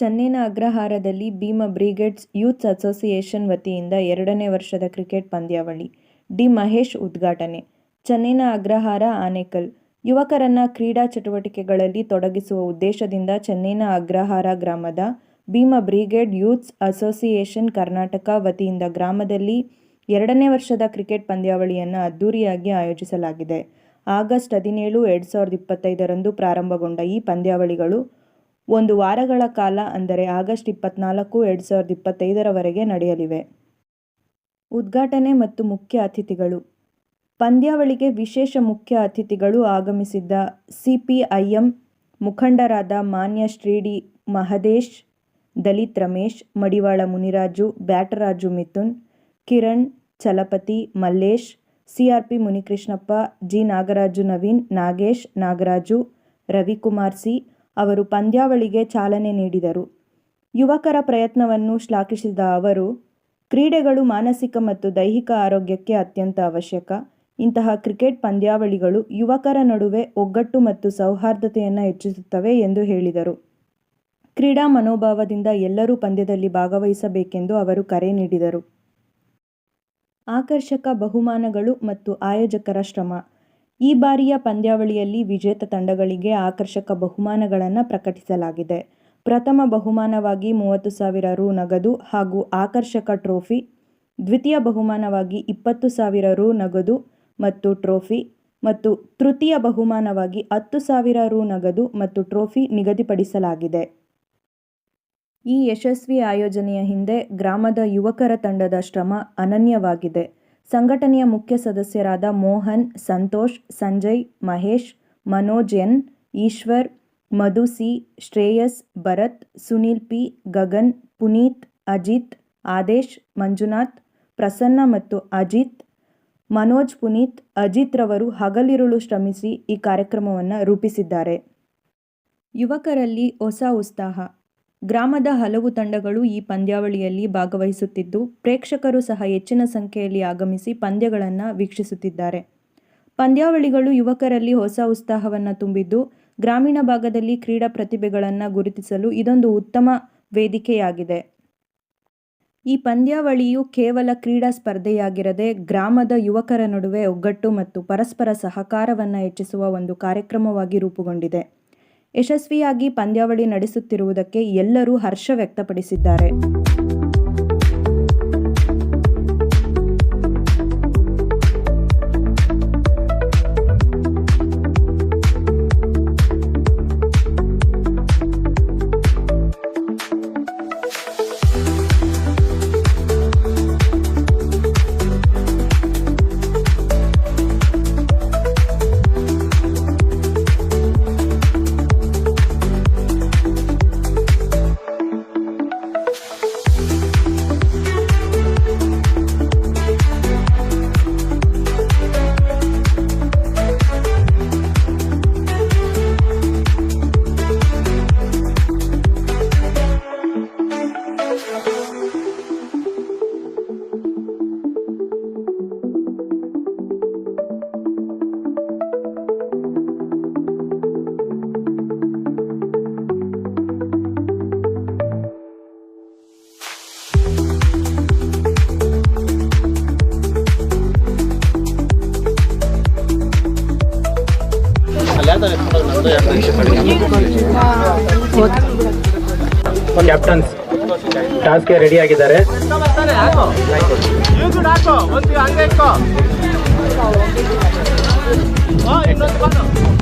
ಚೆನ್ನೈನ ಅಗ್ರಹಾರದಲ್ಲಿ Bhima brigades youths association ವತಿಯಿಂದ ಎರಡನೇ ವರ್ಷದ ಕ್ರಿಕೆಟ್ ಪಂದ್ಯಾವಳಿ, ಡಿ ಮಹೇಶ್ ಉದ್ಘಾಟನೆ. ಚೆನ್ನೈನ ಅಗ್ರಹಾರ ಆನೇಕಲ್, ಯುವಕರನ್ನ ಕ್ರೀಡಾ ಚಟುವಟಿಕೆಗಳಲ್ಲಿ ತೊಡಗಿಸುವ ಉದ್ದೇಶದಿಂದ ಚೆನ್ನೈನ ಅಗ್ರಹಾರ ಗ್ರಾಮದ Bhima brigade youths association Karnataka ವತಿಯಿಂದ ಗ್ರಾಮದಲ್ಲಿ ಎರಡನೇ ವರ್ಷದ ಕ್ರಿಕೆಟ್ ಪಂದ್ಯಾವಳಿಯನ್ನು ಅದ್ದೂರಿಯಾಗಿ ಆಯೋಜಿಸಲಾಗಿದೆ. ಆಗಸ್ಟ್ ಹದಿನೇಳು, ಎರಡು ಸಾವಿರದ ಇಪ್ಪತ್ತೈದರಂದು ಪ್ರಾರಂಭಗೊಂಡ ಈ ಪಂದ್ಯಾವಳಿಗಳು ಒಂದು ವಾರಗಳ ಕಾಲ ಅಂದರೆ ಆಗಸ್ಟ್ ಇಪ್ಪತ್ನಾಲ್ಕು, ಎರಡು ಸಾವಿರದ ಇಪ್ಪತ್ತೈದರವರೆಗೆ ನಡೆಯಲಿವೆ. ಉದ್ಘಾಟನೆ ಮತ್ತು ಮುಖ್ಯ ಅತಿಥಿಗಳು. ಪಂದ್ಯಾವಳಿಗೆ ವಿಶೇಷ ಮುಖ್ಯ ಅತಿಥಿಗಳು ಆಗಮಿಸಿದ್ದ ಸಿಪಿಐಎಂ ಮುಖಂಡರಾದ ಮಾನ್ಯ ಶ್ರೀಡಿ Mahadesh, Dalit Ramesh, Madivala Muniraju Byataraju Mithun, Kiran, Chalapathi, Mallesh, CRP Munikrishnappa, G Nagaraju Naveen, Nagesh, Nagaraju, Ravikumar C ಅವರು ಪಂದ್ಯಾವಳಿಗೆ ಚಾಲನೆ ನೀಡಿದರು. ಯುವಕರ ಪ್ರಯತ್ನವನ್ನು ಶ್ಲಾಘಿಸಿದ ಅವರು, ಕ್ರೀಡೆಗಳು ಮಾನಸಿಕ ಮತ್ತು ದೈಹಿಕ ಆರೋಗ್ಯಕ್ಕೆ ಅತ್ಯಂತ ಅವಶ್ಯಕ. ಇಂತಹ ಕ್ರಿಕೆಟ್ ಪಂದ್ಯಾವಳಿಗಳು ಯುವಕರ ನಡುವೆ ಒಗ್ಗಟ್ಟು ಮತ್ತು ಸೌಹಾರ್ದತೆಯನ್ನು ಹೆಚ್ಚಿಸುತ್ತವೆ ಎಂದು ಹೇಳಿದರು. ಕ್ರೀಡಾ ಮನೋಭಾವದಿಂದ ಎಲ್ಲರೂ ಪಂದ್ಯದಲ್ಲಿ ಭಾಗವಹಿಸಬೇಕೆಂದು ಅವರು ಕರೆ ನೀಡಿದರು. ಆಕರ್ಷಕ ಬಹುಮಾನಗಳು ಮತ್ತು ಆಯೋಜಕರ ಶ್ರಮ. ಈ ಬಾರಿಯ ಪಂದ್ಯಾವಳಿಯಲ್ಲಿ ವಿಜೇತ ತಂಡಗಳಿಗೆ ಆಕರ್ಷಕ ಬಹುಮಾನಗಳನ್ನು ಪ್ರಕಟಿಸಲಾಗಿದೆ. ಪ್ರಥಮ ಬಹುಮಾನವಾಗಿ ಮೂವತ್ತು ಸಾವಿರ ರು ನಗದು ಹಾಗೂ ಆಕರ್ಷಕ ಟ್ರೋಫಿ, ದ್ವಿತೀಯ ಬಹುಮಾನವಾಗಿ ಇಪ್ಪತ್ತು ಸಾವಿರ ರು ನಗದು ಮತ್ತು ಟ್ರೋಫಿ ಮತ್ತು ತೃತೀಯ ಬಹುಮಾನವಾಗಿ ಹತ್ತು ಸಾವಿರ ರು ನಗದು ಮತ್ತು ಟ್ರೋಫಿ ನಿಗದಿಪಡಿಸಲಾಗಿದೆ. ಈ ಯಶಸ್ವಿ ಆಯೋಜನೆಯ ಹಿಂದೆ ಗ್ರಾಮದ ಯುವಕರ ತಂಡದ ಶ್ರಮ ಅನನ್ಯವಾಗಿದೆ. ಸಂಘಟನೆಯ ಮುಖ್ಯ ಸದಸ್ಯರಾದ ಮೋಹನ್, ಸಂತೋಷ್, ಸಂಜಯ್, ಮಹೇಶ್ ಮನೋಜ್ ಎನ್ ಈಶ್ವರ್ ಮಧುಸಿ ಶ್ರೇಯಸ್, ಭರತ್, ಸುನೀಲ್ ಪಿ, ಗಗನ್, ಪುನೀತ್, ಅಜಿತ್, ಆದೇಶ್, ಮಂಜುನಾಥ್, ಪ್ರಸನ್ನ ಮತ್ತು ಅಜಿತ್, ಮನೋಜ್ ಪುನೀತ್, ಅಜಿತ್ ರವರು ಹಗಲಿರುಳು ಶ್ರಮಿಸಿ ಈ ಕಾರ್ಯಕ್ರಮವನ್ನು ರೂಪಿಸಿದ್ದಾರೆ. ಯುವಕರಲ್ಲಿ ಹೊಸ ಉತ್ಸಾಹ. ಗ್ರಾಮದ ಹಲವು ತಂಡಗಳು ಈ ಪಂದ್ಯಾವಳಿಯಲ್ಲಿ ಭಾಗವಹಿಸುತ್ತಿದ್ದು, ಪ್ರೇಕ್ಷಕರು ಸಹ ಹೆಚ್ಚಿನ ಸಂಖ್ಯೆಯಲ್ಲಿ ಆಗಮಿಸಿ ಪಂದ್ಯಗಳನ್ನು ವೀಕ್ಷಿಸುತ್ತಿದ್ದಾರೆ. ಪಂದ್ಯಾವಳಿಗಳು ಯುವಕರಲ್ಲಿ ಹೊಸ ಉತ್ಸಾಹವನ್ನು ತುಂಬಿದ್ದು, ಗ್ರಾಮೀಣ ಭಾಗದಲ್ಲಿ ಕ್ರೀಡಾ ಪ್ರತಿಭೆಗಳನ್ನು ಗುರುತಿಸಲು ಇದೊಂದು ಉತ್ತಮ ವೇದಿಕೆಯಾಗಿದೆ. ಈ ಪಂದ್ಯಾವಳಿಯು ಕೇವಲ ಕ್ರೀಡಾ ಸ್ಪರ್ಧೆಯಾಗಿರದೆ ಗ್ರಾಮದ ಯುವಕರ ನಡುವೆ ಒಗ್ಗಟ್ಟು ಮತ್ತು ಪರಸ್ಪರ ಸಹಕಾರವನ್ನು ಹೆಚ್ಚಿಸುವ ಒಂದು ಕಾರ್ಯಕ್ರಮವಾಗಿ ರೂಪುಗೊಂಡಿದೆ. ಯಶಸ್ವಿಯಾಗಿ ಪಂದ್ಯಾವಳಿ ನಡೆಸುತ್ತಿರುವುದಕ್ಕೆ ಎಲ್ಲರೂ ಹರ್ಷ ವ್ಯಕ್ತಪಡಿಸಿದ್ದಾರೆ. ಕ್ಯಾಪ್ಟನ್ಸ್ ಟಾಸ್ಕ್ಗೆ ರೆಡಿ ಆಗಿದ್ದಾರೆ ಇನ್ನೊಂದು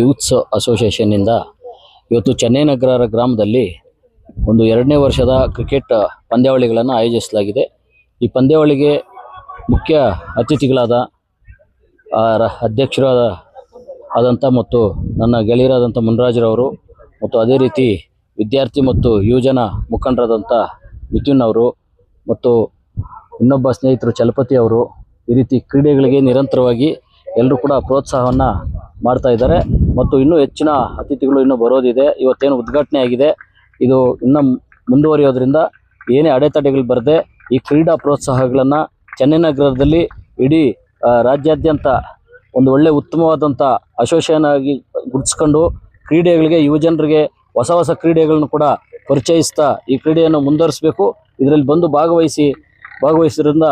ಯೂತ್ಸ್ ಅಸೋಸಿಯೇಷನ್ನಿಂದ ಇವತ್ತು ಚೆನ್ನೈ ನಗರ ಗ್ರಾಮದಲ್ಲಿ ಒಂದು ಎರಡನೇ ವರ್ಷದ ಕ್ರಿಕೆಟ್ ಪಂದ್ಯಾವಳಿಗಳನ್ನು ಆಯೋಜಿಸಲಾಗಿದೆ. ಈ ಪಂದ್ಯಾವಳಿಗೆ ಮುಖ್ಯ ಅತಿಥಿಗಳಾದ ಅಧ್ಯಕ್ಷರಾದ ಆದಂಥ ಮತ್ತು ನನ್ನ ಗೆಳೆಯರಾದಂಥ ಮುನ್ರಾಜ್ರವರು ಮತ್ತು ಅದೇ ರೀತಿ ವಿದ್ಯಾರ್ಥಿ ಮತ್ತು ಯುವಜನ ಮುಖಂಡರಾದಂಥ ಮಿಥುನ್ ಅವರು ಮತ್ತು ಇನ್ನೊಬ್ಬ ಸ್ನೇಹಿತರು ಚಲಪತಿ ಅವರು ಈ ರೀತಿ ಕ್ರೀಡೆಗಳಿಗೆ ನಿರಂತರವಾಗಿ ಎಲ್ಲರೂ ಕೂಡ ಪ್ರೋತ್ಸಾಹವನ್ನು ಮಾಡ್ತಾ ಇದ್ದಾರೆ. ಮತ್ತು ಇನ್ನೂ ಹೆಚ್ಚಿನ ಅತಿಥಿಗಳು ಇನ್ನೂ ಬರೋದಿದೆ. ಇವತ್ತೇನು ಉದ್ಘಾಟನೆ ಆಗಿದೆ. ಇದು ಇನ್ನೂ ಮುಂದುವರಿಯೋದ್ರಿಂದ ಏನೇ ಅಡೆತಡೆಗಳು ಬರದೆ ಈ ಕ್ರೀಡಾ ಪ್ರೋತ್ಸಾಹಗಳನ್ನು ಚೆನ್ನೈನಗರದಲ್ಲಿ ಇಡೀ ರಾಜ್ಯಾದ್ಯಂತ ಒಂದು ಒಳ್ಳೆ ಉತ್ತಮವಾದಂಥ ಅಸೋಸಿಯೇಷನ್ ಆಗಿ ಗುರುತಿಸ್ಕೊಂಡು ಕ್ರೀಡೆಗಳಿಗೆ ಯುವಜನರಿಗೆ ಹೊಸ ಹೊಸ ಕ್ರೀಡೆಗಳನ್ನು ಕೂಡ ಪರಿಚಯಿಸ್ತಾ ಈ ಕ್ರೀಡೆಯನ್ನು ಮುಂದುವರಿಸಬೇಕು. ಇದರಲ್ಲಿ ಬಂದು ಭಾಗವಹಿಸಿ, ಭಾಗವಹಿಸೋದ್ರಿಂದ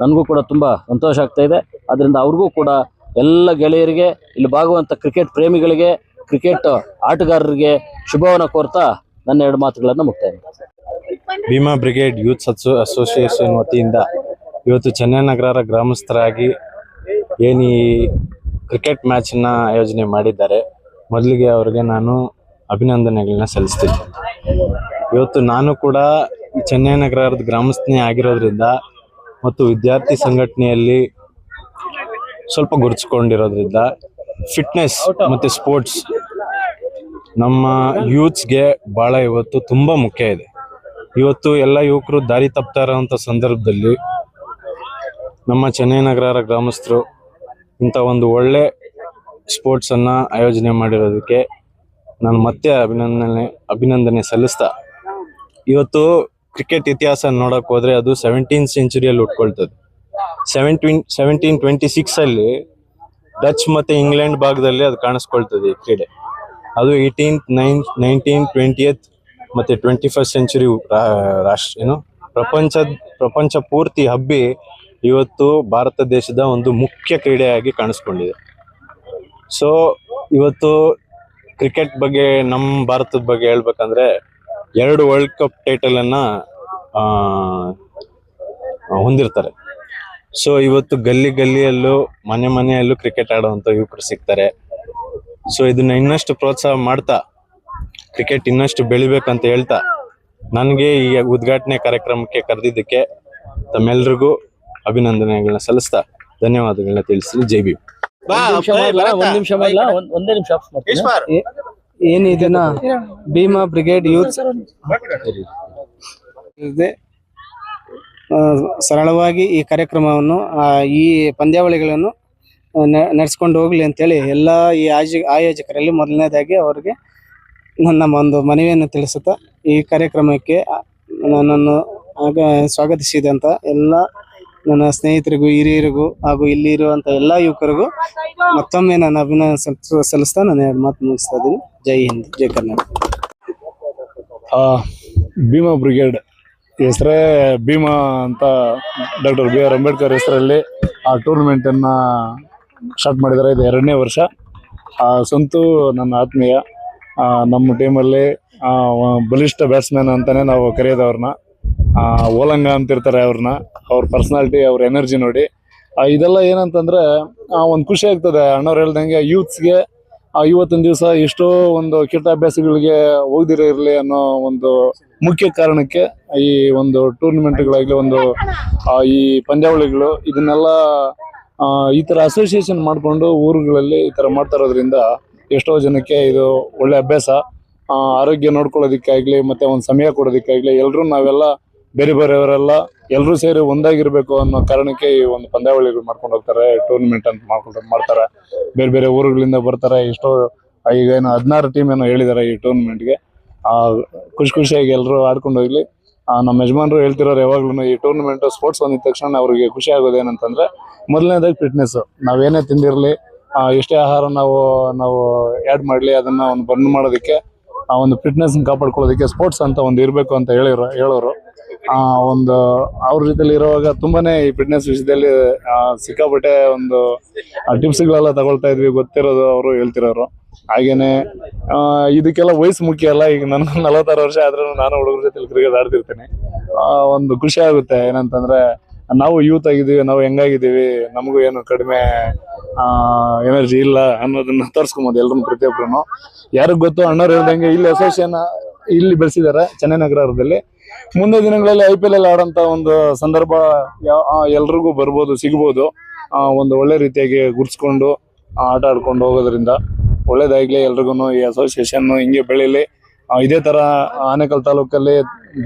ನನಗೂ ಕೂಡ ತುಂಬ ಸಂತೋಷ ಆಗ್ತಾ ಇದೆ. ಅದರಿಂದ ಅವ್ರಿಗೂ ಕೂಡ ಎಲ್ಲ ಗೆಳೆಯರಿಗೆ, ಇಲ್ಲಿ ಭಾಗವಂತ ಕ್ರಿಕೆಟ್ ಪ್ರೇಮಿಗಳಿಗೆ ಕ್ರಿಕೆಟ್ ಆಟಗಾರರಿಗೆ ಶುಭವನ್ನು ಕೋರ್ತಾ ನನ್ನ ಎರಡು ಮಾತುಗಳನ್ನು ಮುಕ್ತಾಯ. ಭೀಮಾ ಬ್ರಿಗೇಡ್ ಯೂತ್ ಅಸೋ, ಅಸೋಸಿಯೇಷನ್ ವತಿಯಿಂದ ಇವತ್ತು ಚೆನ್ನೈ ನಗರ ಗ್ರಾಮಸ್ಥರಾಗಿ ಏನು ಈ ಕ್ರಿಕೆಟ್ ಮ್ಯಾಚನ್ನ ಆಯೋಜನೆ ಮಾಡಿದ್ದಾರೆ ಮೊದಲಿಗೆ ಅವರಿಗೆ ನಾನು ಅಭಿನಂದನೆಗಳನ್ನ ಸಲ್ಲಿಸ್ತೀನಿ ಇವತ್ತು ನಾನು ಕೂಡ ಚೆನ್ನೈ ನಗರದ ಗ್ರಾಮಸ್ಥನೇ ಆಗಿರೋದ್ರಿಂದ ಮತ್ತು ವಿದ್ಯಾರ್ಥಿ ಸಂಘಟನೆಯಲ್ಲಿ ಸ್ವಲ್ಪ ಗುರುತಿಸ್ಕೊಂಡಿರೋದ್ರಿಂದ ಫಿಟ್ನೆಸ್ ಮತ್ತು ಸ್ಪೋರ್ಟ್ಸ್ ನಮ್ಮ ಯೂತ್ಸ್ಗೆ ಭಾಳ ಇವತ್ತು ತುಂಬ ಮುಖ್ಯ ಇದೆ. ಇವತ್ತು ಎಲ್ಲ ಯುವಕರು ದಾರಿ ತಪ್ತಾ ಇರೋಂಥ ಸಂದರ್ಭದಲ್ಲಿ ನಮ್ಮ ಚೆನ್ನೈ ನಗರ ಗ್ರಾಮಸ್ಥರು ಇಂಥ ಒಂದು ಒಳ್ಳೆ ಸ್ಪೋರ್ಟ್ಸನ್ನು ಆಯೋಜನೆ ಮಾಡಿರೋದಕ್ಕೆ ನಾನು ಮತ್ತೆ ಅಭಿನಂದನೆ ಅಭಿನಂದನೆ ಸಲ್ಲಿಸ್ತಾ. ಇವತ್ತು ಕ್ರಿಕೆಟ್ ಇತಿಹಾಸ ನೋಡೋಕೆ ಹೋದ್ರೆ ಅದು ಸೆವೆಂಟೀನ್ ಸೆಂಚುರಿಯಲ್ಲಿ ಉಟ್ಕೊಳ್ತದೆ. ಸೆವೆಂಟೀನ್ ಸೆವೆಂಟೀನ್ ಟ್ವೆಂಟಿ ಸಿಕ್ಸಲ್ಲಿ ಡಚ್ ಮತ್ತೆ ಇಂಗ್ಲೆಂಡ್ ಭಾಗದಲ್ಲಿ ಅದು ಕಾಣಿಸ್ಕೊಳ್ತದೆ ಈ ಕ್ರೀಡೆ. ಅದು ಏಯ್ಟೀನ್ ನೈನ್ ನೈನ್ಟೀನ್ ಟ್ವೆಂಟಿಯತ್ ಮತ್ತೆ ಟ್ವೆಂಟಿ ಫಸ್ಟ್ ಸೆಂಚುರಿ ರಾಷ್ಟ್ರ, ಏನು, ಪ್ರಪಂಚ ಪ್ರಪಂಚ ಪೂರ್ತಿ ಹಬ್ಬಿ ಇವತ್ತು ಭಾರತ ದೇಶದ ಒಂದು ಮುಖ್ಯ ಕ್ರೀಡೆಯಾಗಿ ಕಾಣಿಸ್ಕೊಂಡಿದೆ. ಸೊ ಇವತ್ತು ಕ್ರಿಕೆಟ್ ಬಗ್ಗೆ ನಮ್ಮ ಭಾರತದ ಬಗ್ಗೆ ಹೇಳ್ಬೇಕಂದ್ರೆ ಎರಡು ವರ್ಲ್ಡ್ ಕಪ್ ಟೈಟಲನ್ನು ಹೊಂದಿರ್ತಾರೆ. ಸೊ ಇವತ್ತು ಗಲ್ಲಿ ಗಲ್ಲಿಯಲ್ಲೂ ಮನೆ ಮನೆಯಲ್ಲೂ ಕ್ರಿಕೆಟ್ ಆಡುವಂತ ಯುವಕರು ಸಿಗ್ತಾರೆ. ಸೊ ಇದನ್ನ ಇನ್ನಷ್ಟು ಪ್ರೋತ್ಸಾಹ ಮಾಡ್ತಾ ಕ್ರಿಕೆಟ್ ಇನ್ನಷ್ಟು ಬೆಳಿಬೇಕಂತ ಹೇಳ್ತಾ ನನಗೆ ಈ ಉದ್ಘಾಟನೆ ಕಾರ್ಯಕ್ರಮಕ್ಕೆ ಕರೆದಿದ್ದಕ್ಕೆ ತಮ್ಮೆಲ್ರಿಗೂ ಅಭಿನಂದನೆಗಳನ್ನ ಸಲ್ಲಿಸ್ತಾ ಧನ್ಯವಾದಗಳನ್ನ ತಿಳಿಸಿ ಜೈ ಭೀಮ್. ಒಂದ್ ನಿಮಿಷ ಮಾಡ್ಲಾ? ಒಂದ್ ನಿಮಿಷ ಒಂದೇ ನಿಮಿಷ ಆಫ್ ಮಾಡ್ತೀನಿ. ಏನ್ ಇದನ್ನ ಭೀಮಾ ಬ್ರಿಗೇಡ್ ಯೂತ್. ಸರಳವಾಗಿ ಈ ಕಾರ್ಯಕ್ರಮವನ್ನು ಈ ಪಂದ್ಯಾವಳಿಗಳನ್ನು ನಡೆಸ್ಕೊಂಡು ಹೋಗ್ಲಿ ಅಂತೇಳಿ ಎಲ್ಲ ಈ ಆಯೋಜ, ಆಯೋಜಕರಲ್ಲಿ ಮೊದಲನೇದಾಗಿ ಅವರಿಗೆ ನನ್ನ ಒಂದು ಮನವಿಯನ್ನು ತಿಳಿಸುತ್ತಾ ಈ ಕಾರ್ಯಕ್ರಮಕ್ಕೆ ನನ್ನನ್ನು ಆಗ ಸ್ವಾಗತಿಸಿದಂತ ಎಲ್ಲ ನನ್ನ ಸ್ನೇಹಿತರಿಗೂ, ಹಿರಿಯರಿಗೂ ಹಾಗೂ ಇಲ್ಲಿ ಇರುವಂತ ಎಲ್ಲ ಯುವಕರಿಗೂ ಮತ್ತೊಮ್ಮೆ ನಾನು ಅಭಿನಂದನೆ ಸಲ್ಲಿಸ- ಸಲ್ಲಿಸ್ತಾ ನಾನು ಮಾತು ಮುಗಿಸ್ತಾ ಇದ್ದೀನಿ. ಜೈ ಹಿಂದ್, ಜೈ ಕರ್ನಾಟಕ. ಭೀಮಾ ಬ್ರಿಗೇಡ್ ಹೆಸರೇ ಭೀಮಾ ಅಂತ ಡಾಕ್ಟರ್ ಬಿ ಆರ್ ಅಂಬೇಡ್ಕರ್ ಹೆಸರಲ್ಲಿ ಆ ಟೂರ್ನಮೆಂಟನ್ನು ಸ್ಟಾರ್ಟ್ ಮಾಡಿದ್ದಾರೆ. ಇದು ಎರಡನೇ ವರ್ಷ. ಆ, ಸಂತು ನನ್ನ ಆತ್ಮೀಯ ನಮ್ಮ ಟೀಮಲ್ಲಿ ಬಲಿಷ್ಠ ಬ್ಯಾಟ್ಸ್ಮನ್ ಅಂತಲೇ ನಾವು ಕರೆಯೋದು ಅವ್ರನ್ನ ಓಲಂಗ ಅಂತಿರ್ತಾರೆ ಅವ್ರನ್ನ. ಅವ್ರ ಪರ್ಸ್ನಾಲ್ಟಿ ಅವ್ರ ಎನರ್ಜಿ ನೋಡಿ. ಇದೆಲ್ಲ ಏನಂತಂದರೆ ಒಂದು ಖುಷಿ ಆಗ್ತದೆ. ಅಣ್ಣವ್ರು ಹೇಳ್ದಂಗೆ ಯೂತ್ಸ್ಗೆ ಇವತ್ತಿನ ದಿವಸ ಎಷ್ಟೋ ಒಂದು ಕೆಟ್ಟ ಅಭ್ಯಾಸಗಳಿಗೆ ಇರಲಿ ಅನ್ನೋ ಒಂದು ಮುಖ್ಯ ಕಾರಣಕ್ಕೆ ಈ ಒಂದು ಟೂರ್ನಮೆಂಟ್ಗಳಾಗಲಿ ಒಂದು ಆ, ಈ ಪಂದ್ಯಾವಳಿಗಳು ಇದನ್ನೆಲ್ಲ ಆ, ಈ ಥರ ಅಸೋಸಿಯೇಷನ್ ಮಾಡಿಕೊಂಡು ಊರುಗಳಲ್ಲಿ ಈ ತರ ಮಾಡ್ತಾ ಇರೋದ್ರಿಂದ ಎಷ್ಟೋ ಜನಕ್ಕೆ ಇದು ಒಳ್ಳೆ ಅಭ್ಯಾಸ. ಆ, ಆರೋಗ್ಯ ನೋಡ್ಕೊಳ್ಳೋದಕ್ಕಾಗಲಿ ಮತ್ತೆ ಒಂದು ಸಮಯ ಕೊಡೋದಕ್ಕಾಗಲಿ ಎಲ್ಲರೂ ನಾವೆಲ್ಲ ಬೇರೆ ಬೇರೆಯವರೆಲ್ಲ ಎಲ್ಲರೂ ಸೇರಿ ಒಂದಾಗಿರ್ಬೇಕು ಅನ್ನೋ ಕಾರಣಕ್ಕೆ ಈ ಒಂದು ಪಂದ್ಯಾವಳಿಗಳು ಮಾಡ್ಕೊಂಡು ಹೋಗ್ತಾರೆ ಟೂರ್ನಮೆಂಟ್ ಅಂತ ಮಾಡ್ಕೊಂಡು ಮಾಡ್ತಾರೆ. ಬೇರೆ ಬೇರೆ ಊರುಗಳಿಂದ ಬರ್ತಾರೆ, ಎಷ್ಟೋ ಈಗ ಏನು ಹದಿನಾರು ಟೀಮ್ ಏನೋ ಹೇಳಿದ್ದಾರೆ ಈ ಟೂರ್ನಮೆಂಟ್ಗೆ ಆ, ಖುಷಿ ಖುಷಿಯಾಗಿ ಎಲ್ಲರೂ ಆಡ್ಕೊಂಡು ಹೋಗ್ಲಿ. ನಮ್ಮ ಯಜಮಾನರು ಹೇಳ್ತಿರೋರು ಯಾವಾಗ್ಲೂ ಈ ಟೂರ್ನಮೆಂಟ್ ಸ್ಪೋರ್ಟ್ಸ್ ಬಂದಿದ ತಕ್ಷಣ ಅವ್ರಿಗೆ ಖುಷಿ ಆಗೋದು ಏನಂತಂದ್ರೆ ಮೊದಲನೇದಾಗಿ ಫಿಟ್ನೆಸ್ ನಾವೇನೇ ತಿಂದಿರಲಿ ಎಷ್ಟೇ ಆಹಾರ ನಾವು ನಾವು ಆ್ಯಡ್ ಮಾಡಲಿ, ಅದನ್ನ ಒಂದು ಬರ್ನ್ ಮಾಡೋದಕ್ಕೆ, ಆ, ಒಂದು ಫಿಟ್ನೆಸ್ ಕಾಪಾಡ್ಕೊಳ್ಳೋದಕ್ಕೆ ಸ್ಪೋರ್ಟ್ಸ್ ಅಂತ ಒಂದು ಇರಬೇಕು ಅಂತ ಹೇಳಿರೋ, ಹೇಳೋರು. ಒಂದು ಅವ್ರ ಜೊತೆಲಿ ಇರುವಾಗ ತುಂಬಾನೇ ಈ ಫಿಟ್ನೆಸ್ ವಿಷಯದಲ್ಲಿ ಸಿಕ್ಕಾಪಟ್ಟೆ ಒಂದು ಟಿಪ್ಸ್ಗಳೆಲ್ಲ ತಗೊಳ್ತಾ ಇದ್ವಿ. ಗೊತ್ತಿರೋದು ಅವರು ಹೇಳ್ತಿರೋರು. ಹಾಗೇನೆ ಇದಕ್ಕೆಲ್ಲ ವಯಸ್ಸು ಮುಖ್ಯ ಅಲ್ಲ. ಈಗ ನನ್ನ ನಲವತ್ತಾರು ವರ್ಷ ಆದ್ರೂ ನಾನು ಹುಡುಗರ ಜೊತೆ ಕ್ರಿಕೆಟ್ ಆಡ್ತಿರ್ತೇನೆ. ಒಂದು ಖುಷಿ ಆಗುತ್ತೆ. ಏನಂತಂದ್ರೆ, ನಾವು ಯೂತ್ ಆಗಿದ್ದೀವಿ, ನಾವು ಹೆಂಗಾಗಿದ್ದೀವಿ, ನಮಗೂ ಏನು ಕಡಿಮೆ ಎನರ್ಜಿ ಇಲ್ಲ ಅನ್ನೋದನ್ನ ತೋರಿಸ್ಕೊಬೋದು ಎಲ್ರು ಪ್ರತಿಯೊಬ್ಬರು ಯಾರಿಗ್ ಗೊತ್ತು ಅಣ್ಣವ್ರು ಹೇಳ್ದಂಗೆ ಇಲ್ಲಿ ಅಸೋಸಿಯೇಷನ್ ಇಲ್ಲಿ ಬೆಳೆಸಿದ್ದಾರೆ ಚೆನ್ನೈನಗರದಲ್ಲಿ ಮುಂದೆ ದಿನಗಳಲ್ಲಿ ಐ ಪಿ ಎಲ್ ಅಲ್ಲಿ ಆಡೋಂತ ಒಂದು ಸಂದರ್ಭ ಎಲ್ರಿಗೂ ಬರ್ಬೋದು, ಸಿಗ್ಬೋದು. ಒಂದು ಒಳ್ಳೆ ರೀತಿಯಾಗಿ ಗುರ್ಸ್ಕೊಂಡು ಆಟ ಆಡ್ಕೊಂಡು ಹೋಗೋದ್ರಿಂದ ಒಳ್ಳೇದಾಗ್ಲಿ ಎಲ್ರಿಗೂ ಈ ಅಸೋಸಿಯೇಷನ್ ಹಿಂಗೆ ಬೆಳೀಲಿ. ಇದೇ ತರ ಆನೇಕಲ್ ತಾಲೂಕಲ್ಲಿ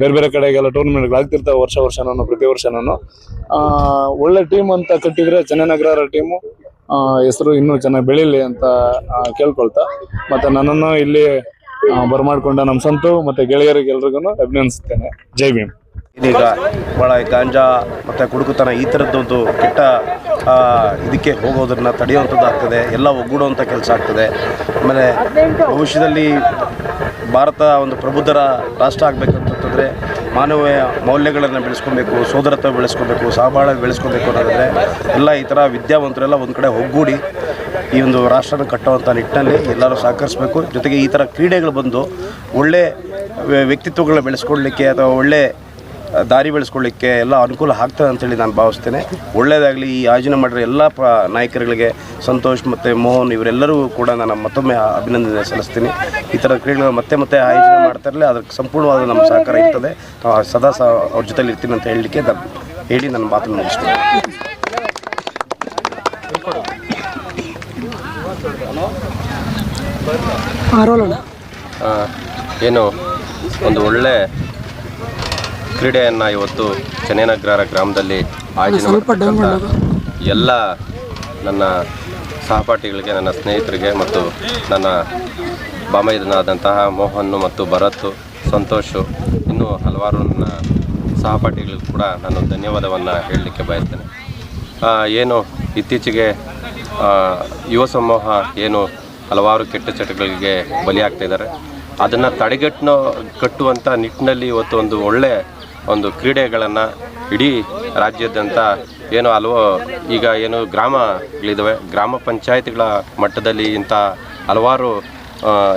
ಬೇರೆ ಬೇರೆ ಕಡೆಗೆಲ್ಲ ಟೂರ್ನಮೆಂಟ್ಗಳು ಆಗ್ತಿರ್ತಾವೆ ವರ್ಷ ವರ್ಷನೂ, ಪ್ರತಿ ವರ್ಷನೂ. ಒಳ್ಳೆ ಟೀಮ್ ಅಂತ ಕಟ್ಟಿದ್ರೆ ಚೆನ್ನೈನಗರ ಟೀಮು ಹೆಸರು ಇನ್ನೂ ಚೆನ್ನಾಗಿ ಬೆಳೀಲಿ ಅಂತ ಕೇಳ್ಕೊಳ್ತಾ. ಮತ್ತೆ ನನ್ನನ್ನು ಇಲ್ಲಿ ಬರಮಾಡ್ಕೊಂಡ ನಮ್ಮ ಸಂತು ಮತ್ತೆ ಗೆಳೆಯರಿಗೆ ಎಲ್ರಿಗೂ ಅಭಿನಂದಿಸ್ತೇನೆ. ಜೈ ಭೀಮ್. ಇದೀಗ ಬಹಳ ಗಾಂಜಾ ಮತ್ತು ಕುಡುಕುತನ ಈ ಥರದ್ದೊಂದು ಕೆಟ್ಟ ಇದಕ್ಕೆ ಹೋಗೋದನ್ನು ತಡೆಯುವಂಥದ್ದು ಆಗ್ತದೆ, ಎಲ್ಲ ಒಗ್ಗೂಡುವಂಥ ಕೆಲಸ ಆಗ್ತದೆ. ಆಮೇಲೆ ಭವಿಷ್ಯದಲ್ಲಿ ಭಾರತ ಒಂದು ಪ್ರಬುದ್ಧರ ರಾಷ್ಟ್ರ ಆಗಬೇಕಂತಂದರೆ ಮಾನವೀಯ ಮೌಲ್ಯಗಳನ್ನು ಬೆಳೆಸ್ಕೊಬೇಕು, ಸೋದರತ್ವ ಬೆಳೆಸ್ಕೊಬೇಕು ಸಹಬಾಳ ಬೆಳೆಸ್ಕೊಬೇಕು ಅನ್ನೋದಾದರೆ ಎಲ್ಲ ಈ ಥರ ವಿದ್ಯಾವಂತರೆಲ್ಲ ಒಂದು ಕಡೆ ಒಗ್ಗೂಡಿ ಈ ಒಂದು ರಾಷ್ಟ್ರನ ಕಟ್ಟುವಂಥ ನಿಟ್ಟಿನಲ್ಲಿ ಎಲ್ಲರೂ ಸಹಕರಿಸಬೇಕು. ಜೊತೆಗೆ ಈ ಥರ ಕ್ರೀಡೆಗಳು ಬಂದು ಒಳ್ಳೆ ವ್ಯ- ವ್ಯಕ್ತಿತ್ವಗಳನ್ನ ಬೆಳೆಸ್ಕೊಳ್ಳಿಕ್ಕೆ ಅಥವಾ ಒಳ್ಳೆ ದಾರಿ ಬೆಳೆಸ್ಕೊಳ್ಳಿಕ್ಕೆ ಎಲ್ಲ ಅನುಕೂಲ ಆಗ್ತದೆ ಅಂತೇಳಿ ನಾನು ಭಾವಿಸ್ತೇನೆ. ಒಳ್ಳೆಯದಾಗಲಿ ಈ ಆಯೋಜನೆ ಮಾಡಿರೋ ಎಲ್ಲ ಪ ನಾಯಕರುಗಳಿಗೆ ಸಂತೋಷ್ ಮತ್ತು ಮೋಹನ್ ಇವರೆಲ್ಲರೂ ಕೂಡ ನಾನು ಮತ್ತೊಮ್ಮೆ ಅಭಿನಂದನೆ ಸಲ್ಲಿಸ್ತೀನಿ. ಈ ಥರ ಕ್ರೀಡೆಗಳು ಮತ್ತೆ ಮತ್ತೆ ಆಯೋಜನೆ ಮಾಡ್ತಾ ಇರಲಿ, ಅದಕ್ಕೆ ಸಂಪೂರ್ಣವಾದ ನಮ್ಮ ಸಹಕಾರ ಇರ್ತದೆ. ಸದಾ ಸಹ ಅವ್ರ ಜೊತೆಲಿ ಇರ್ತೀನಿ ಅಂತ ಹೇಳಲಿಕ್ಕೆ ಹೇಳಿ ನನ್ನ ಮಾತನ್ನು ಮುಗಿಸ್ತೀನಿ. ಏನು ಒಂದು ಒಳ್ಳೆ ಕ್ರೀಡೆಯನ್ನು ಇವತ್ತು ಚೆನ್ನೈನಗರ ಗ್ರಾಮದಲ್ಲಿ ಆಯೋಜನೆ ಮಾಡಿರ್ತಕ್ಕಂಥ ಎಲ್ಲ ನನ್ನ ಸಹಪಾಠಿಗಳಿಗೆ ನನ್ನ ಸ್ನೇಹಿತರಿಗೆ ಮತ್ತು ನನ್ನ ಬಾಮೈದನಾದಂತಹ ಮೋಹನ್ ಮತ್ತು ಭರತ್ ಸಂತೋಷು ಇನ್ನೂ ಹಲವಾರು ನನ್ನ ಸಹಪಾಠಿಗಳಿಗೂ ಕೂಡ ನಾನು ಧನ್ಯವಾದವನ್ನು ಹೇಳಲಿಕ್ಕೆ ಬಯಸ್ತೇನೆ. ಏನು ಇತ್ತೀಚೆಗೆ ಯುವ ಸಮೂಹ ಏನು ಹಲವಾರು ಕೆಟ್ಟ ಚಟಗಳಿಗೆ ಬಲಿಯಾಗ್ತಾ ಇದ್ದಾರೆ. ಅದನ್ನು ತಡೆಗಟ್ಟೋ ಕಟ್ಟುವಂಥ ನಿಟ್ಟಿನಲ್ಲಿ ಇವತ್ತು ಒಂದು ಒಳ್ಳೆ ಒಂದು ಕ್ರೀಡೆಗಳನ್ನು ಇಡೀ ರಾಜ್ಯಾದ್ಯಂತ ಏನು ಹಲವು ಈಗ ಏನು ಗ್ರಾಮಗಳಿದ್ದಾವೆ ಗ್ರಾಮ ಪಂಚಾಯತ್ಗಳ ಮಟ್ಟದಲ್ಲಿ ಇಂಥ ಹಲವಾರು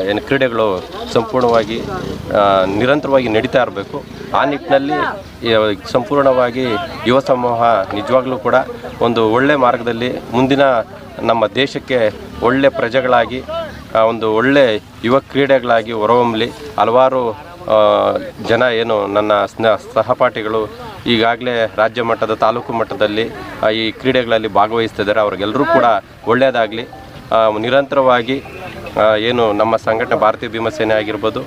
ಏನು ಕ್ರೀಡೆಗಳು ಸಂಪೂರ್ಣವಾಗಿ ನಿರಂತರವಾಗಿ ನಡೀತಾ ಇರಬೇಕು. ಆ ನಿಟ್ಟಿನಲ್ಲಿ ಸಂಪೂರ್ಣವಾಗಿ ಯುವ ಸಮೂಹ ನಿಜವಾಗ್ಲೂ ಕೂಡ ಒಂದು ಒಳ್ಳೆ ಮಾರ್ಗದಲ್ಲಿ ಮುಂದಿನ ನಮ್ಮ ದೇಶಕ್ಕೆ ಒಳ್ಳೆ ಪ್ರಜೆಗಳಾಗಿ ಒಂದು ಒಳ್ಳೆ ಯುವ ಕ್ರೀಡೆಗಳಾಗಿ ಹೊರಹೊಮ್ಮಲಿ. ಹಲವಾರು ಜನ ಏನು ನನ್ನ ಸ್ನ, ಸಹಪಾಠಿಗಳು ಈಗಾಗಲೇ ರಾಜ್ಯ ಮಟ್ಟದ, ತಾಲೂಕು ಮಟ್ಟದಲ್ಲಿ ಈ ಕ್ರೀಡೆಗಳಲ್ಲಿ ಭಾಗವಹಿಸ್ತಿದ್ದಾರೆ ಅವ್ರಿಗೆಲ್ಲರೂ ಕೂಡ ಒಳ್ಳೆಯದಾಗಲಿ. ನಿರಂತರವಾಗಿ ಏನು ನಮ್ಮ ಸಂಘಟನೆ ಭಾರತೀಯ ಭೀಮಸೇನೆ ಆಗಿರ್ಬೋದು,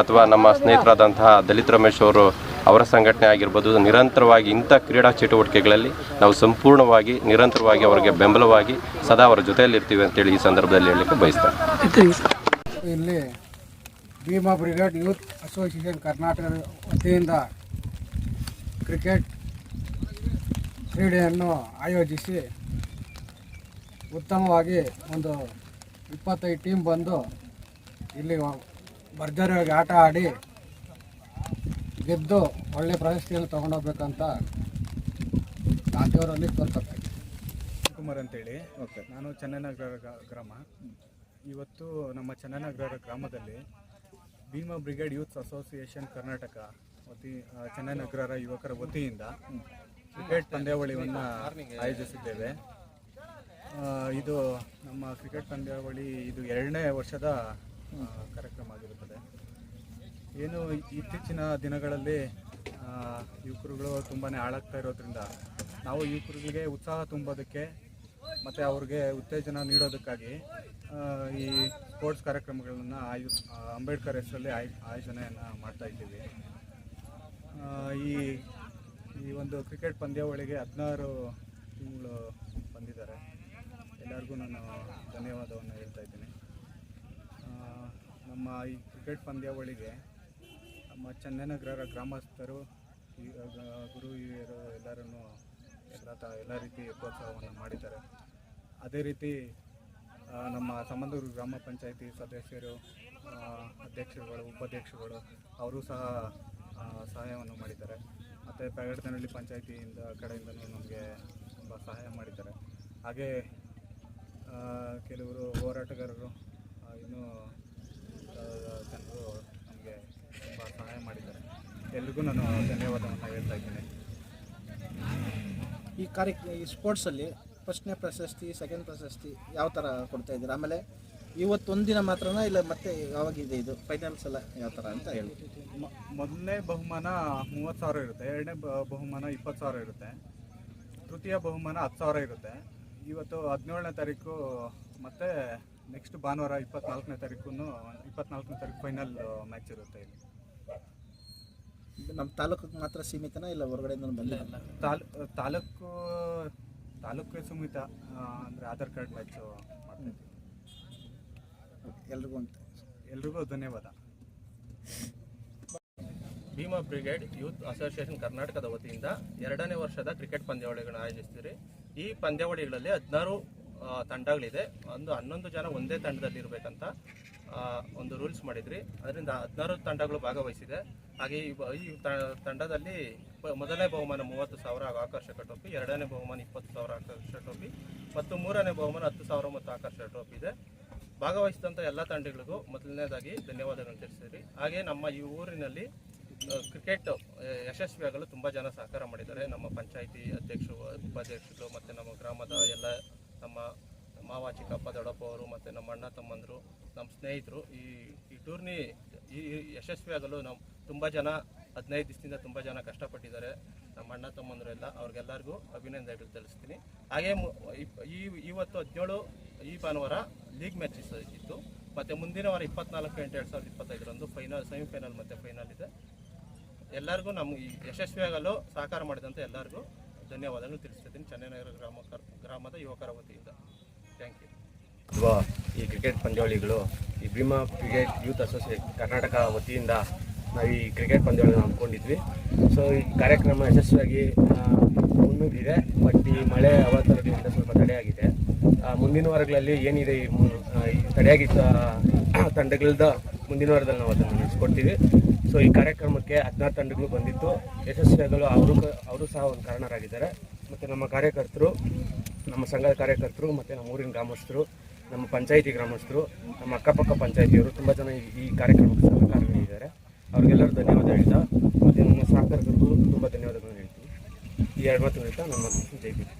ಅಥವಾ ನಮ್ಮ ಸ್ನೇಹಿತರಾದಂತಹ ದಲಿತ ರಮೇಶ್ ಅವರು ಅವರ ಸಂಘಟನೆ ಆಗಿರ್ಬೋದು ನಿರಂತರವಾಗಿ ಇಂಥ ಕ್ರೀಡಾ ಚಟುವಟಿಕೆಗಳಲ್ಲಿ ನಾವು ಸಂಪೂರ್ಣವಾಗಿ ನಿರಂತರವಾಗಿ ಅವರಿಗೆ ಬೆಂಬಲವಾಗಿ ಸದಾ ಅವರ ಜೊತೆಯಲ್ಲಿ ಇರ್ತೀವಿ ಅಂತೇಳಿ ಈ ಸಂದರ್ಭದಲ್ಲಿ ಹೇಳಲಿಕ್ಕೆ ಬಯಸ್ತೇನೆ ಇಲ್ಲಿ ಭೀಮಾ ಬ್ರಿಗೇಡ್ ಯೂತ್ ಅಸೋಸಿಯೇಷನ್ ಕರ್ನಾಟಕದ ವತಿಯಿಂದ ಕ್ರಿಕೆಟ್ ಕ್ರೀಡೆಯನ್ನು ಆಯೋಜಿಸಿ ಉತ್ತಮವಾಗಿ ಒಂದು ಇಪ್ಪತ್ತೈದು ಟೀಮ್ ಬಂದು ಇಲ್ಲಿ ಭರ್ಜರಿಯಾಗಿ ಆಟ ಆಡಿ ಗೆದ್ದು ಒಳ್ಳೆ ಪ್ರಶಸ್ತಿಯನ್ನು ತಗೊಂಡೋಗ್ಬೇಕಂತ ಗಾಂಧಿಯವರಲ್ಲಿ ಕೋರ್ಕೊಳ್ತೀನಿ ಕುಮಾರ್ ಅಂತೇಳಿ. ಓಕೆ. ನಾನು ಚನ್ನನಗರ ಗ್ರಾಮ. ಇವತ್ತು ನಮ್ಮ ಚನ್ನನಗರ ಗ್ರಾಮದಲ್ಲಿ Bhima brigade youth association Karnataka ವತಿ Channanagara Chennainagara ಯುವಕರ ವತಿಯಿಂದ ಕ್ರಿಕೆಟ್ ಪಂದ್ಯಾವಳಿಯನ್ನು ಆಯೋಜಿಸಿದ್ದೇವೆ. ಇದು ನಮ್ಮ ಕ್ರಿಕೆಟ್ ಪಂದ್ಯಾವಳಿ ಇದು ಎರಡನೇ ವರ್ಷದ ಕಾರ್ಯಕ್ರಮ ಆಗಿರುತ್ತದೆ. ಏನು ಇತ್ತೀಚಿನ ದಿನಗಳಲ್ಲಿ ಯುವಕರುಗಳು ತುಂಬಾ ಹಾಳಾಗ್ತಾ ಇರೋದ್ರಿಂದ ನಾವು ಯುವಕರುಗಳಿಗೆ ಉತ್ಸಾಹ ತುಂಬೋದಕ್ಕೆ ಮತ್ತು ಅವ್ರಿಗೆ ಉತ್ತೇಜನ ನೀಡೋದಕ್ಕಾಗಿ ಈ ಸ್ಪೋರ್ಟ್ಸ್ ಕಾರ್ಯಕ್ರಮಗಳನ್ನು ಆಯು ಅಂಬೇಡ್ಕರ್ ಹೆಸರಲ್ಲಿ ಆಯ್, ಆಯೋಜನೆಯನ್ನು ಮಾಡ್ತಾ ಇದ್ದೀವಿ. ಈ ಈ ಒಂದು ಕ್ರಿಕೆಟ್ ಪಂದ್ಯಾವಳಿಗೆ ಹದಿನಾರು ತಿಂಗಳು ಬಂದಿದ್ದಾರೆ. ಎಲ್ಲರಿಗೂ ನಾನು ಧನ್ಯವಾದವನ್ನು ಹೇಳ್ತಾ ಇದ್ದೀನಿ. ನಮ್ಮ ಈ ಕ್ರಿಕೆಟ್ ಪಂದ್ಯಾವಳಿಗೆ ನಮ್ಮ ಚಂದನಗರ ಗ್ರಾಮಸ್ಥರು ಗುರು, ಹಿರಿಯರು ಎಲ್ಲರನ್ನು ಎಲ್ಲ ತ, ಎಲ್ಲ ರೀತಿ ಪ್ರೋತ್ಸಾಹವನ್ನು ಮಾಡಿದ್ದಾರೆ. ಅದೇ ರೀತಿ ನಮ್ಮ ಸಂಬಂಧೂರು ಗ್ರಾಮ ಪಂಚಾಯಿತಿ ಸದಸ್ಯರು ಅಧ್ಯಕ್ಷರುಗಳು, ಉಪಾಧ್ಯಕ್ಷರುಗಳು, ಅವರು ಸಹ ಸಹಾಯವನ್ನು ಮಾಡಿದ್ದಾರೆ. ಮತ್ತು ಪೆಗಡದನಹಳ್ಳಿ ಪಂಚಾಯತಿಯಿಂದ ಕಡೆಯಿಂದಲೂ ನಮಗೆ ತುಂಬ ಸಹಾಯ ಮಾಡಿದ್ದಾರೆ. ಹಾಗೇ ಕೆಲವರು ಹೋರಾಟಗಾರರು ಇನ್ನೂ ಜನರು ನಮಗೆ ಸಹಾಯ ಮಾಡಿದ್ದಾರೆ. ಎಲ್ರಿಗೂ ನಾನು ಧನ್ಯವಾದವನ್ನು ಹೇಳ್ತಾ ಇದ್ದೇನೆ. ಈ ಕಾರ್ಯ ಈ ಸ್ಪೋರ್ಟ್ಸಲ್ಲಿ ಫಸ್ಟ್ನೇ ಪ್ರಶಸ್ತಿ ಸೆಕೆಂಡ್ ಪ್ರಶಸ್ತಿ ಯಾವ ಥರ ಕೊಡ್ತಾ ಇದ್ದೀರಾ? ಆಮೇಲೆ ಇವತ್ತೊಂದಿನ ಮಾತ್ರನಾ ಇಲ್ಲ ಮತ್ತೆ ಯಾವಾಗಿದೆ ಇದು? ಫೈನಲ್ಸ್ ಎಲ್ಲ ಯಾವ ಥರ ಅಂತ ಹೇಳಿ. ಮೊದಲನೇ ಬಹುಮಾನ ಮೂವತ್ತು ಸಾವಿರ ಇರುತ್ತೆ. ಎರಡನೇ ಬಹುಮಾನ ಇಪ್ಪತ್ತು ಸಾವಿರ ಇರುತ್ತೆ. ತೃತೀಯ ಬಹುಮಾನ ಹತ್ತು ಸಾವಿರ ಇರುತ್ತೆ. ಇವತ್ತು ಹದಿನೇಳನೇ ತಾರೀಕು ಮತ್ತು ನೆಕ್ಸ್ಟ್ ಭಾನುವಾರ ಇಪ್ಪತ್ನಾಲ್ಕನೇ ತಾರೀಕು ಇಪ್ಪತ್ನಾಲ್ಕನೇ ತಾರೀಕು ಫೈನಲ್ ಮ್ಯಾಚ್ ಇರುತ್ತೆ ಇಲ್ಲಿ. ನಮ್ಮ ತಾಲೂಕಿಗೆ ಮಾತ್ರ ಸೀಮಿತನಾ ಇಲ್ಲ ಹೊರಗಡೆಯಿಂದ ಬಂದಿಲ್ಲ? ತಾಲೂ ತಾಲೂಕು ತಾಲೂಕು ಸೀಮಿತ. ಅಂದರೆ ಆಧಾರ್ ಕಾರ್ಡ್ ಮ್ಯಾಚು ಎಲ್ರಿಗೂ ಅಂತ ಎಲ್ರಿಗೂ ಧನ್ಯವಾದ. ಭೀಮಾ ಬ್ರಿಗೇಡ್ ಯೂತ್ ಅಸೋಸಿಯೇಷನ್ ಕರ್ನಾಟಕದ ವತಿಯಿಂದ ಎರಡನೇ ವರ್ಷದ ಕ್ರಿಕೆಟ್ ಪಂದ್ಯಾವಳಿಗಳನ್ನು ಆಯೋಜಿಸ್ತೀರಿ. ಈ ಪಂದ್ಯಾವಳಿಗಳಲ್ಲಿ ಹದಿನಾರು ತಂಡಗಳಿದೆ. ಒಂದು ಹನ್ನೊಂದು ಜನ ಒಂದೇ ತಂಡದಲ್ಲಿ ಇರಬೇಕಂತ ಒಂದು ರೂಲ್ಸ್ ಮಾಡಿದ್ರಿ. ಅದರಿಂದ ಹದಿನಾರು ತಂಡಗಳು ಭಾಗವಹಿಸಿದೆ. ಹಾಗೆ ಈ ತಂಡದಲ್ಲಿ ಮೊದಲನೇ ಬಹುಮಾನ ಮೂವತ್ತು ಸಾವಿರ ಆಕರ್ಷಕ ಟೋಪಿ ಎರಡನೇ ಬಹುಮಾನ ಇಪ್ಪತ್ತು ಸಾವಿರ ಆಕರ್ಷಕ ಟೋಪಿ ಮತ್ತು ಮೂರನೇ ಬಹುಮಾನ ಹತ್ತು ಸಾವಿರ ಮತ್ತು ಆಕರ್ಷಕ ಟೋಪಿ ಇದೆ. ಭಾಗವಹಿಸಿದಂಥ ಎಲ್ಲ ತಂಡಗಳಿಗೂ ಮೊದಲನೇದಾಗಿ ಧನ್ಯವಾದಗಳನ್ನು ತಿಳಿಸಿದ್ರಿ. ಹಾಗೆ ನಮ್ಮ ಈ ಊರಿನಲ್ಲಿ ಕ್ರಿಕೆಟ್ ಯಶಸ್ವಿಯಾಗಲು ತುಂಬ ಜನ ಸಹಕಾರ ಮಾಡಿದ್ದಾರೆ. ನಮ್ಮ ಪಂಚಾಯಿತಿ ಅಧ್ಯಕ್ಷರು, ಉಪಾಧ್ಯಕ್ಷರು ಮತ್ತು ನಮ್ಮ ಗ್ರಾಮದ ಎಲ್ಲ ನಮ್ಮ ಮಾವ ಚಿಕ್ಕಪ್ಪ ದೊಡ್ಡಪ್ಪ ಅವರು ಮತ್ತು ನಮ್ಮ ಅಣ್ಣ ತಮ್ಮಂದರು, ನಮ್ಮ ಸ್ನೇಹಿತರು ಈ ಈ ಟೂರ್ನಿ ಈ ಯಶಸ್ವಿ ಯಶಸ್ವಿಯಾಗಲು ನಾವು ತುಂಬ ಜನ ಹದಿನೈದು ದಿವಸದಿಂದ ತುಂಬ ಜನ ಕಷ್ಟಪಟ್ಟಿದ್ದಾರೆ. ನಮ್ಮ ಅಣ್ಣ ತಮ್ಮಂದರು ಎಲ್ಲ ಅವ್ರಿಗೆಲ್ಲರಿಗೂ ಅಭಿನಂದನೆಗಳು ತಿಳಿಸ್ತೀನಿ. ಹಾಗೆ ಈ ಇವತ್ತು ಹದಿನೇಳು ಈ ಭಾನುವಾರ ಲೀಗ್ ಮ್ಯಾಚಸ್ ಇತ್ತು ಮತ್ತು ಮುಂದಿನ ವಾರ ಇಪ್ಪತ್ನಾಲ್ಕು ಎಂಟು ಎರಡು ಸಾವಿರದ ಇಪ್ಪತ್ತೈದರಂದು ಫೈನಲ್ ಸೆಮಿಫೈನಲ್ ಮತ್ತು ಫೈನಲ್ ಇದೆ. ಎಲ್ಲರಿಗೂ ನಮ್ಮ ಯಶಸ್ವಿಯಾಗಲು ಸಹಕಾರ ಮಾಡಿದಂಥ ಎಲ್ಲರಿಗೂ ಧನ್ಯವಾದಗಳು ತಿಳಿಸ್ತಿದ್ದೀನಿ. ಚೆನ್ನೈನಗರ ಗ್ರಾಮ ಗ್ರಾಮದ ಯುವಕರ ವತಿಯಿಂದ. ಥ್ಯಾಂಕ್ ಯು ಅಥವಾ ಈ ಕ್ರಿಕೆಟ್ ಪಂದ್ಯಾವಳಿಗಳು, ಈ Bhima cricket youth association Karnataka ವತಿಯಿಂದ ನಾವು ಈ ಕ್ರಿಕೆಟ್ ಪಂದ್ಯಾವಳಿನ ಹಮ್ಮಿಕೊಂಡಿದ್ವಿ. ಸೊ ಈ ಕಾರ್ಯಕ್ರಮ ಯಶಸ್ವಿಯಾಗಿ ಮುನ್ನುಗ್ಗಿದೆ. ಬಟ್ ಈ ಮಳೆ ಅವತರದಿಂದ ಸ್ವಲ್ಪ ತಡೆಯಾಗಿದೆ. ಮುಂದಿನ ವಾರಗಳಲ್ಲಿ ಏನಿದೆ ಈ ತಡೆಯಾಗಿದ್ದ ತಂಡಗಳದ ಮುಂದಿನ ವಾರದಲ್ಲಿ ನಾವು ಅದನ್ನು ನಡೆಸ್ಕೊಡ್ತೀವಿ. ಸೊ ಈ ಕಾರ್ಯಕ್ರಮಕ್ಕೆ ಹದಿನಾರು ತಂಡಗಳು ಬಂದಿತ್ತು ಯಶಸ್ವಿಯಾಗಲು ಅವರು ಅವರು ಸಹ ಒಂದು ಕಾರಣರಾಗಿದ್ದಾರೆ. ಮತ್ತು ನಮ್ಮ ಕಾರ್ಯಕರ್ತರು, ನಮ್ಮ ಸಂಘದ ಕಾರ್ಯಕರ್ತರು, ಮತ್ತು ನಮ್ಮ ಊರಿನ ಗ್ರಾಮಸ್ಥರು, ನಮ್ಮ ಪಂಚಾಯಿತಿ ಗ್ರಾಮಸ್ಥರು, ನಮ್ಮ ಅಕ್ಕಪಕ್ಕ ಪಂಚಾಯಿತಿಯವರು ತುಂಬ ಜನ ಈ- ಕಾರ್ಯಕ್ರಮಕ್ಕೆ ಸಹಕಾರ ನೀಡಿದ್ದಾರೆ ಅವ್ರಿಗೆಲ್ಲರೂ ಧನ್ಯವಾದ ಹೇಳ್ತಾ, ಮತ್ತು ನಮ್ಮ ಸಹಕಾರಕರಿಗೂ ತುಂಬ ಧನ್ಯವಾದಗಳನ್ನು ಹೇಳ್ತೀನಿ. ಈ ಎರಡು ಮಾತು ಹೇಳ್ತಾ ನಮ್ಮ ಜೈ